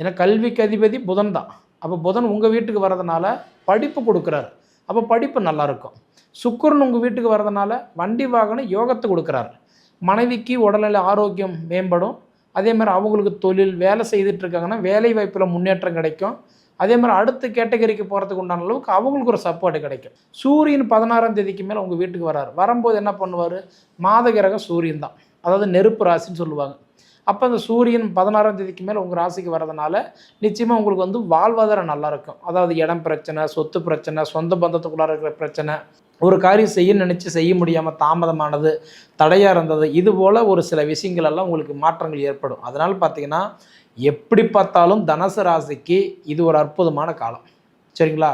ஏன்னா கல்விக்கு அதிபதி புதன் தான். அப்போ புதன் உங்கள் வீட்டுக்கு வர்றதுனால படிப்பு கொடுக்குறாரு. அப்போ படிப்பு நல்லாயிருக்கும் சுக்கரன் உங்கள் வீட்டுக்கு வர்றதுனால வண்டி வாகனம் யோகத்தை கொடுக்குறாரு. மனைவிக்கு உடல்நல ஆரோக்கியம் மேம்படும். அதே மாதிரி அவங்களுக்கு தொழில் வேலை செய்துட்டு இருக்காங்கன்னா வேலை வாய்ப்பில் முன்னேற்றம் கிடைக்கும். அதே மாதிரி அடுத்த கேட்டகரிக்கு போகிறதுக்கு உண்டான அளவுக்கு அவங்களுக்கு ஒரு சப்போர்ட் கிடைக்கும். சூரியன் பதினாறாம் தேதிக்கு மேலே உங்கள் வீட்டுக்கு வராரு வரும்போது என்ன பண்ணுவார்? மாத கிரகம் சூரியன் தான். அதாவது நெருப்பு ராசின்னு சொல்லுவாங்க. அப்போ அந்த சூரியன் பதினாறாம் தேதிக்கு மேலே உங்கள் ராசிக்கு வர்றதுனால நிச்சயமாக உங்களுக்கு வந்து வாழ்வாதாரம் நல்லா இருக்கும். அதாவது இடம் பிரச்சனை சொத்து பிரச்சனை சொந்த பந்தத்துக்குள்ளார இருக்கிற பிரச்சனை ஒரு காரியம் செய்ய நினச்சி செய்ய முடியாமல் தாமதமானது தடையாக இருந்தது இது போல் ஒரு சில விஷயங்கள் எல்லாம் உங்களுக்கு மாற்றங்கள் ஏற்படும். அதனால் பார்த்தீங்கன்னா எப்படி பார்த்தாலும் தனுசு ராசிக்கு இது ஒரு அற்புதமான காலம். சரிங்களா?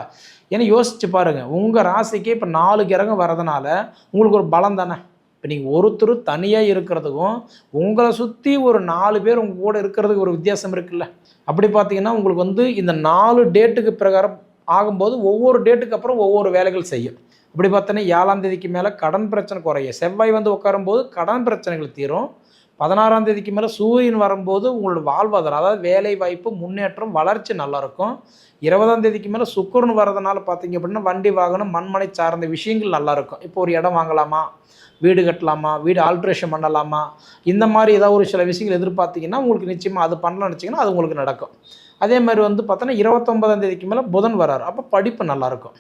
ஏன்னா யோசிச்சு பாருங்கள் உங்கள் ராசிக்கு இப்போ நாலு கிரகம் வர்றதுனால உங்களுக்கு ஒரு பலம் தானே? இப்போ நீங்கள் ஒருத்தர் தனியாக இருக்கிறதுக்கும் உங்களை சுற்றி ஒரு நாலு பேர் உங்கள் கூட இருக்கிறதுக்கு ஒரு வித்தியாசம் இருக்குல்ல. அப்படி பார்த்தீங்கன்னா உங்களுக்கு வந்து இந்த நாலு டேட்டுக்கு பிரகாரம் ஆகும்போது ஒவ்வொரு டேட்டுக்கு அப்புறம் ஒவ்வொரு வேலைகள் செய்யும். அப்படி பார்த்தோன்னா ஏழாம் தேதிக்கு மேலே கடன் பிரச்சனை குறையும். செவ்வாய் வந்து உட்காரும்போது கடன் பிரச்சனைகள் தீரும். பதினாறாம் தேதிக்கு மேலே சூரியன் வரும்போது உங்களோட வாழ்வாதாரம் அதாவது வேலை வாய்ப்பு முன்னேற்றம் வளர்ச்சி நல்லாயிருக்கும். இருபதாம் தேதிக்கு மேலே சுக்கரன் வர்றதுனால பார்த்தீங்க அப்படின்னா வண்டி வாகனம் மண்மனை சார்ந்த விஷயங்கள் நல்லா இருக்கும் இப்போ ஒரு இடம் வாங்கலாமா? வீடு கட்டலாமா? வீடு ஆல்ட்ரேஷன் பண்ணலாமா? இந்த மாதிரி ஏதாவது ஒரு சில விஷயங்கள் எதிர்பார்த்தீங்கன்னா உங்களுக்கு நிச்சயமாக அது பண்ணலாம்னு நினச்சிங்கன்னா அது உங்களுக்கு நடக்கும். அதே மாதிரி வந்து பார்த்தோன்னா இருபத்தொம்பதாம் தேதிக்கு மேலே புதன் வராரு அப்போ படிப்பு நல்லாயிருக்கும்.